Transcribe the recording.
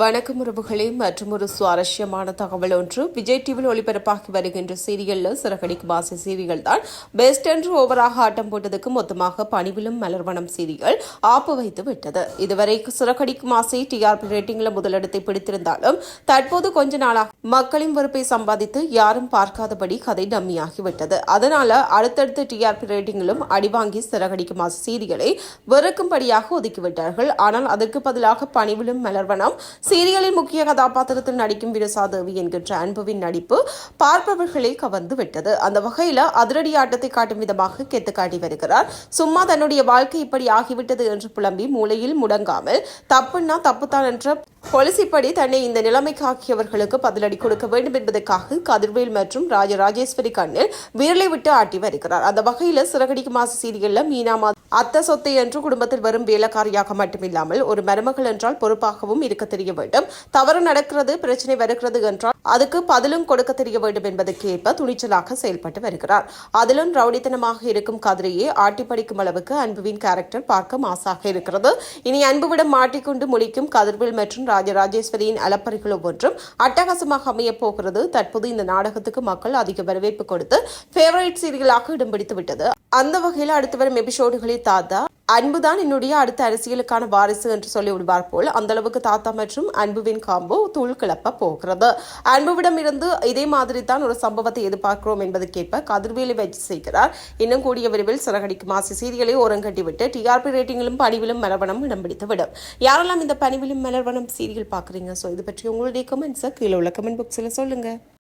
வணக்கம் உறவுகளே. மற்றும் ஒரு சுவாரஸ்யமான தகவல் ஒன்று. விஜய் டிவியில் ஒளிபரப்பாகி வருகின்ற சீரியல்ல சிறகடிக்கும் ஆசை சீரியல் தான் பெஸ்ட் என்று ஓவராக ஆட்டம் போட்டதுக்கு மொத்தமாக பணிவிலும் மலர்வனம் சீரியல் ஆப்பு வைத்து விட்டது. இதுவரை சிறகடிக்கும் ஆசை டிஆர்பி ரேட்டிங்ல முதலிடத்தை பிடித்திருந்தாலும் தற்போது கொஞ்ச நாளாக மக்களின் வெறுப்பை சம்பாதித்து யாரும் பார்க்காதபடி கதை டம்மியாகிவிட்டது அதனால அடுத்தடுத்த டிஆர்பி ரேட்டிங்கிலும் அடிவாங்கி சிறகடிக்கும் ஆசை சீரியலை வெறுக்கும்படியாக ஒதுக்கிவிட்டார்கள் ஆனால் அதற்கு பதிலாக பணிவிலும் மலர்வனம் சீரியலின் முக்கிய கதாபாத்திரத்தில் நடிக்கும் விரசாதேவி என்கின்ற அன்புவின் நடிப்பு பார்ப்பவர்களை கவர்ந்து விட்டது. அந்த வகையில அதிரடி ஆட்டத்தை காட்டும் விதமாக கெத்து காட்டி வருகிறார். சும்மா தன்னுடைய வாழ்க்கை இப்படி ஆகிவிட்டது என்று புலம்பி மூலையில் முடங்காமல் தப்புன்னா தப்புத்தான் என்ற பொலிசிப்படி தன்னை இந்த நிலைமைக்கு ஆக்கியவர்களுக்கு பதிலடி கொடுக்க வேண்டும் என்பதற்காக கதிர்வேல் மற்றும் ராஜராஜேஸ்வரி கண்ணில் விரலை விட்டு ஆட்டி வருகிறார். அந்த வகையில் சிறகடிக்கு மாச சீரியல்ல மீனா அத்த சொத்தை என்று குடும்பத்தில் வரும் வேலைக்காரியாக மட்டுமில்லாமல் ஒரு மருமகள் என்றால் பொறுப்பாகவும் இருக்க தெரிய வேண்டும். தவறு நடக்கிறது பிரச்சனை வருகிறது என்றால் அதுக்கு பதிலும் கொடுக்க தெரிய வேண்டும் என்பதற்கு ஏற்ப துணிச்சலாக செயல்பட்டு வருகிறார். அதிலும் ரவுடித்தனமாக இருக்கும் கதிரையே ஆட்டி படிக்கும் அளவுக்கு அன்புவின் கேரக்டர் பார்க்க மாசாக இருக்கிறது. இனி அன்புவிடம் மாட்டிக்கொண்டு முடிக்கும் கதிர்வேல் மற்றும் ராஜராஜேஸ்வரியின் அலப்பறைகளும் ஒன்றும் அட்டகாசமாக அமையப் போகிறது. தற்போது இந்த நாடகத்துக்கு மக்கள் அதிக வரவேற்பு கொடுத்து ஃபேவரட் சீரியலாக இடம் பிடித்து விட்டது அந்த வகையில் அடுத்து வரும் எபிசோடுகளில் தாத்தா அன்புதான் என்னுடைய அடுத்த அரசியலுக்கான வாரிசு என்று சொல்லி விடுவார் போல் அந்த அளவுக்கு தாத்தா மற்றும் அன்புவின் காம்போ தூள் கிளப்ப போகிறது. அன்புவிடம் இருந்து இதே மாதிரி தான் ஒரு சம்பவத்தை எதிர்பார்க்கிறோம் என்பதற்கேற்ப கதிர்வேலை வச்சு செய்கிறார். இன்னும் கூடிய விரைவில் சிறகடிக்கும் ஆசை சீரியலை ஓரங்கட்டிவிட்டு டிஆர்பி ரேட்டிங்கிலும் பணிவிலும் மலர்வனம் இடம் பிடித்துவிடும். யாரெல்லாம் இந்த பணிவிலும் மலர்வனம் சீரியல் பார்க்குறீங்க? ஸோ இது பற்றி உங்களுடைய கமெண்ட்ஸை கீழே உள்ள கமெண்ட் பாக்ஸில் சொல்லுங்க.